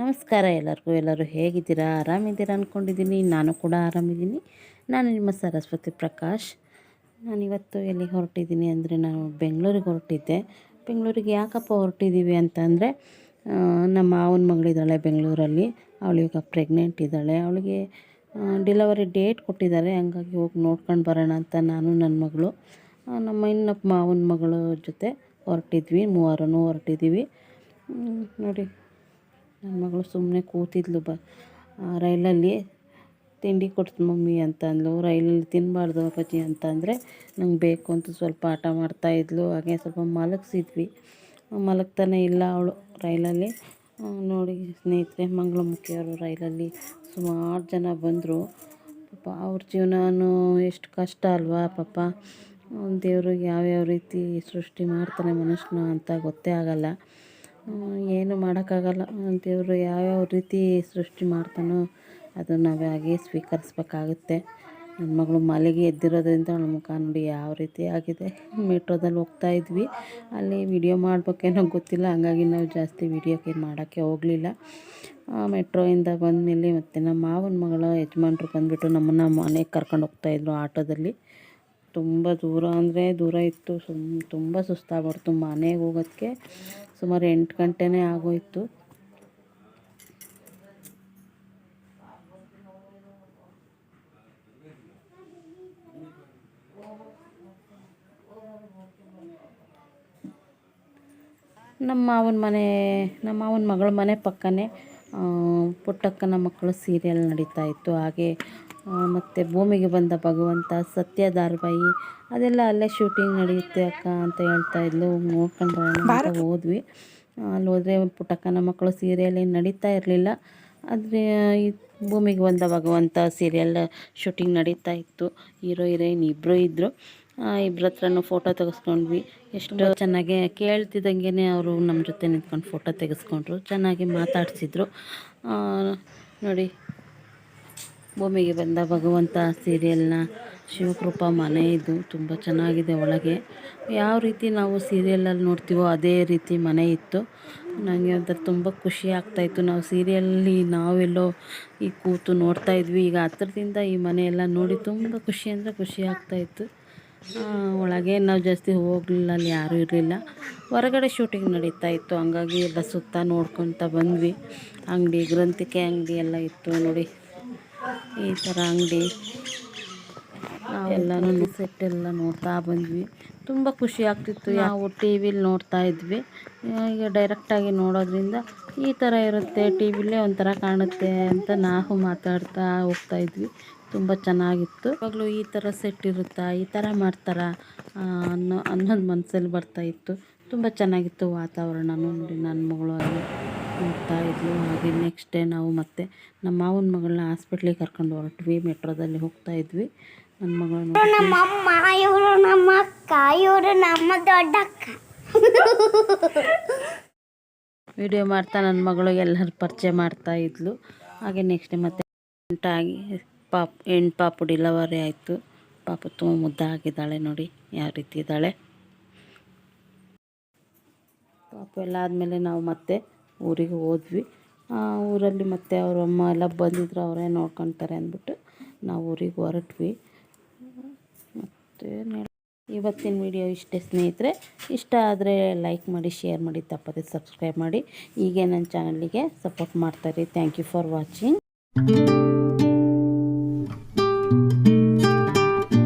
ನಮಸ್ಕಾರ ಎಲ್ಲರಿಗೂ, ಎಲ್ಲರೂ ಹೇಗಿದ್ದೀರಾ? ಆರಾಮಿದ್ದೀರಾ ಅಂದ್ಕೊಂಡಿದ್ದೀನಿ ನಾನು ಕೂಡ ಆರಾಮಿದ್ದೀನಿ. ನಾನು ನಿಮ್ಮ ಸರಸ್ವತಿ ಪ್ರಕಾಶ್. ನಾನಿವತ್ತು ಎಲ್ಲಿಗೆ ಹೊರಟಿದ್ದೀನಿ ಅಂದರೆ ನಾನು ಬೆಂಗಳೂರಿಗೆ ಹೊರಟಿದ್ದೆ. ಬೆಂಗಳೂರಿಗೆ ಯಾಕಪ್ಪ ಹೊರಟಿದ್ದೀವಿ ಅಂತಂದರೆ ನಮ್ಮ ಮಾವನ ಮಗಳಿದ್ದಾಳೆ ಬೆಂಗಳೂರಲ್ಲಿ. ಅವಳೀಗ ಪ್ರೆಗ್ನೆಂಟ್ ಇದ್ದಾಳೆ. ಅವಳಿಗೆ ಡೆಲಿವರಿ ಡೇಟ್ ಕೊಟ್ಟಿದ್ದಾರೆ. ಹಂಗಾಗಿ ಹೋಗಿ ನೋಡ್ಕೊಂಡು ಬರೋಣ ಅಂತ ನಾನು, ನನ್ನ ಮಗಳು. ನಮ್ಮ ಇನ್ನಪ್ಪ ಮಾವನ ಮಗಳ ಜೊತೆ ಹೊರಟಿದ್ವಿ ಮೂವರೂ ಹೊರಟಿದ್ದೀವಿ. ನೋಡಿ ನನ್ನ ಮಗಳು ಸುಮ್ಮನೆ ಕೂತಿದ್ಲು ಬ ರೈಲಲ್ಲಿ ತಿಂಡಿ ಕೊಡ್ತು ಮಮ್ಮಿ ಅಂತ ಅಂದ್ಲು. ರೈಲಲ್ಲಿ ತಿನ್ನಬಾರ್ದು ಅಪ್ಪಾಜಿ ಅಂತ ಅಂದರೆ ನಂಗೆ ಬೇಕು ಅಂತ ಸ್ವಲ್ಪ ಆಟ ಮಾಡ್ತಾಯಿದ್ಲು ಹಾಗೆ ಸ್ವಲ್ಪ ಮಲಗಿಸಿದ್ವಿ. ಮಲಗ್ತಾನೆ ಇಲ್ಲ ಅವಳು ರೈಲಲ್ಲಿ. ನೋಡಿ, ಸ್ನೇಹಿತರೆ, ಮಂಗಳಮುಖಿಯವರು ರೈಲಲ್ಲಿ ಸುಮಾರು ಜನ ಬಂದರು. ಪಾಪ ಅವ್ರ ಜೀವನವೂ ಎಷ್ಟು ಕಷ್ಟ ಅಲ್ವಾ ಪಾಪ. ದೇವರು ಯಾವ್ಯಾವ ರೀತಿ ಸೃಷ್ಟಿ ಮಾಡ್ತಾನೆ ಮನುಷ್ಯನ ಅಂತ ಗೊತ್ತೇ ಆಗಲ್ಲ. ಏನು ಮಾಡೋಕ್ಕಾಗಲ್ಲ. ದೇವರು ಯಾವ್ಯಾವ ರೀತಿ ಸೃಷ್ಟಿ ಮಾಡ್ತಾನೋ ಅದು ನಾವು ಹಾಗೆ ಸ್ವೀಕರಿಸ್ಬೇಕಾಗುತ್ತೆ. ನನ್ನ ಮಗಳು ಮಲಗಿ ಎದ್ದಿರೋದ್ರಿಂದ ಅವಳ ಮುಖ ನೋಡಿ ಯಾವ ರೀತಿ ಆಗಿದೆ. ಮೆಟ್ರೋದಲ್ಲಿ ಹೋಗ್ತಾ ಇದ್ವಿ. ಅಲ್ಲಿ ವಿಡಿಯೋ ಮಾಡ್ಬೇಕೇನೋ ಗೊತ್ತಿಲ್ಲ. ಹಂಗಾಗಿ ನಾವು ಜಾಸ್ತಿ ವಿಡಿಯೋಕ್ಕೆ ಮಾಡೋಕ್ಕೆ ಹೋಗಲಿಲ್ಲ. ಮೆಟ್ರೋಯಿಂದ ಬಂದಮೇಲೆ ಮತ್ತು ನಮ್ಮ ಮಾವನ ಮಗಳ ಯಜಮಾನ್ರು ಬಂದುಬಿಟ್ಟು ನಮ್ಮನ್ನು ಮನೆಗೆ ಕರ್ಕೊಂಡು ಹೋಗ್ತಾಯಿದ್ರು ಆಟೋದಲ್ಲಿ. ತುಂಬ ದೂರ ಅಂದರೆ ದೂರ ಇತ್ತು, ಸುಮ್ ತುಂಬ ಸುಸ್ತಾಗ್ಬಿಡ್ತು ಮನೆಗೆ ಹೋಗೋದಕ್ಕೆ. ಸುಮಾರು ಎಂಟು ಗಂಟೆನೇ ಆಗೋಯಿತು. ನಮ್ಮ ಮಾವನ ಮನೆ, ನಮ್ಮ ಮಾವನ ಮಗಳ ಮನೆ ಪಕ್ಕನೇ. ಪುಟ್ಟಕ್ಕನ ಮಕ್ಕಳು ಸೀರಿಯಲ್ ನಡೀತಾ ಇತ್ತು. ಹಾಗೆ ಮತ್ತು ಭೂಮಿಗೆ ಬಂದ ಭಗವಂತ ಸತ್ಯ ಧಾರಾವಾಹಿ ಅದೆಲ್ಲ ಅಲ್ಲೇ ಶೂಟಿಂಗ್ ನಡೆಯುತ್ತೆ ಅಕ್ಕ ಅಂತ ಹೇಳ್ತಾ ಇದ್ಲು. ನೋಡ್ಕೊಂಡು ಬರೋಣ ಅಂತ ಹೋದ್ವಿ. ಅಲ್ಲಿ ಹೋದರೆ ಪುಟ್ಟಕ್ಕನ ಮಕ್ಕಳು ಸೀರಿಯಲ್ ಏನು ನಡೀತಾ ಇರಲಿಲ್ಲ. ಆದರೆ ಈ ಭೂಮಿಗೆ ಬಂದ ಭಗವಂತ ಸೀರಿಯಲ್ ಶೂಟಿಂಗ್ ನಡೀತಾ ಇತ್ತು. ಹೀರೋ ಹೀರೋಯಿನ್ ಇಬ್ಬರು ಇದ್ದರು ಇಬ್ಬರ ಹತ್ರನೂ ಫೋಟೋ ತೆಗೆಸ್ಕೊಂಡ್ವಿ. ಎಷ್ಟು ಚೆನ್ನಾಗಿ ಕೇಳ್ತಿದ್ದಂಗೆ ಅವರು ನಮ್ಮ ಜೊತೆ ನಿಂತ್ಕೊಂಡು ಫೋಟೋ ತೆಗೆಸ್ಕೊಂಡ್ರು. ಚೆನ್ನಾಗಿ ಮಾತಾಡಿಸಿದ್ರು. ನೋಡಿ, ಭೂಮಿಗೆ ಬಂದ ಭಗವಂತ ಸೀರಿಯಲ್ನ ಶಿವಕೃಪಾ ಮನೆ ಇದು ತುಂಬ ಚೆನ್ನಾಗಿದೆ ಒಳಗೆ. ಯಾವ ರೀತಿ ನಾವು ಸೀರಿಯಲಲ್ಲಿ ನೋಡ್ತೀವೋ ಅದೇ ರೀತಿ ಮನೆ ಇತ್ತು. ನನಗೆ ಒಂಥರ ತುಂಬ ಖುಷಿ ಆಗ್ತಾಯಿತ್ತು ನಾವು ಸೀರಿಯಲ್ಲಿ ನಾವೆಲ್ಲೋ ಈ ಕೂತು ನೋಡ್ತಾ ಇದ್ವಿ. ಈಗ ಹತ್ರದಿಂದ ಈ ಮನೆಯೆಲ್ಲ ನೋಡಿ ತುಂಬ ಖುಷಿ ಅಂದರೆ ಖುಷಿ ಆಗ್ತಾಯಿತ್ತು ಒಳಗೆ ನಾವು ಜಾಸ್ತಿ ಹೋಗಲಿಲ್ಲ, ಅಲ್ಲಿ ಯಾರೂ ಇರಲಿಲ್ಲ. ಹೊರಗಡೆ ಶೂಟಿಂಗ್ ನಡೀತಾ ಇತ್ತು. ಹಂಗಾಗಿ ಎಲ್ಲ ಸುತ್ತ ನೋಡ್ಕೊತ ಬಂದ್ವಿ. ಅಂಗಡಿ, ಗ್ರಂಥಿಕೆ ಅಂಗಡಿ ಎಲ್ಲ ಇತ್ತು ನೋಡಿ. ಈ ಥರ ಅಂಗಡಿ. ಎಲ್ಲನೂ ಸೆಟ್ ಎಲ್ಲ ನೋಡ್ತಾ ಬಂದ್ವಿ. ತುಂಬ ಖುಷಿ ಆಗ್ತಿತ್ತು. ನಾವು ಟಿ ವಿಲಿ ನೋಡ್ತಾ ಇದ್ವಿ. ಈಗ ಡೈರೆಕ್ಟಾಗಿ ನೋಡೋದ್ರಿಂದ ಈ ಥರ ಇರುತ್ತೆ. ಟಿ ವಿಲೇ ಒಂಥರ ಕಾಣುತ್ತೆ ಅಂತ ನಾವು ಮಾತಾಡ್ತಾ ಹೋಗ್ತಾ ಇದ್ವಿ. ತುಂಬ ಚೆನ್ನಾಗಿತ್ತು. ಇವಾಗಲೂ ಈ ಥರ ಸೆಟ್ ಇರುತ್ತಾ? ಈ ಥರ ಮಾಡ್ತಾರಾ? ಅನ್ನೋ, ಅನ್ನೋದು ಮನಸ್ಸಲ್ಲಿ ಬರ್ತಾ ಇತ್ತು. ತುಂಬ ಚೆನ್ನಾಗಿತ್ತು ವಾತಾವರಣ ನೋಡಿ ನನ್ನ ಮಗಳು ಅಲ್ಲಿ ನೋಡ್ತಾ ಇದ್ಲು. ಹಾಗೆ ನೆಕ್ಸ್ಟ್ ಡೇ ನಾವು ಮತ್ತೆ ನಮ್ಮ ಮಾವನ ಮಗಳನ್ನ ಹಾಸ್ಪಿಟ್ಲಿಗೆ ಕರ್ಕೊಂಡು ಹೊರಟ್ವಿ. ಮೆಟ್ರೋದಲ್ಲಿ ಹೋಗ್ತಾ ಇದ್ವಿ. ನನ್ನ ಮಗಳು ನಮ್ಮಮ್ಮ ಇವರು ನಮ್ಮ ಅಕ್ಕ, ಇವರು ನಮ್ಮ ದೊಡ್ಡಕ್ಕ. ವಿಡಿಯೋ ಮಾಡ್ತಾ ನನ್ನ ಮಗಳು ಎಲ್ಲರೂ ಪರಿಚಯ ಮಾಡ್ತಾ ಇದ್ಲು. ಹಾಗೆ ನೆಕ್ಸ್ಟ್ ಮತ್ತೆ ಎಂಟಾಗಿ ಪಾಪ್ ಹೆಣ್ಣು ಪಾಪು ಡಿಲವರಿ ಆಯಿತು. ಪಾಪು ತುಂಬ ಮುದ್ದಾಗಿದ್ದಾಳೆ ನೋಡಿ, ಯಾವ ರೀತಿ ಇದ್ದಾಳೆ. ಪಾಪು ಎಲ್ಲ ಆದಮೇಲೆ ನಾವು ಮತ್ತೆ ಊರಿಗೆ ಹೋದ್ವಿ. ಊರಲ್ಲಿ ಮತ್ತೆ ಅವ್ರ ಅಮ್ಮ ಎಲ್ಲ ಬಂದಿದ್ರು, ಅವರೇ ನೋಡ್ಕೊತಾರೆ ಅಂದ್ಬಿಟ್ಟು ನಾವು ಊರಿಗೆ ಹೊರಟ್ವಿ. ಮತ್ತು ಇವತ್ತಿನ ವಿಡಿಯೋ ಇಷ್ಟೇ ಸ್ನೇಹಿತರೆ, ಇಷ್ಟ ಆದರೆ ಲೈಕ್ ಮಾಡಿ ಶೇರ್ ಮಾಡಿ, ತಪ್ಪದೆ ಸಬ್ಸ್ಕ್ರೈಬ್ ಮಾಡಿ. ಹೀಗೆ ನನ್ನ ಚಾನಲಿಗೆ ಸಪೋರ್ಟ್ ಮಾಡ್ತಾರೆ. Thank you for watching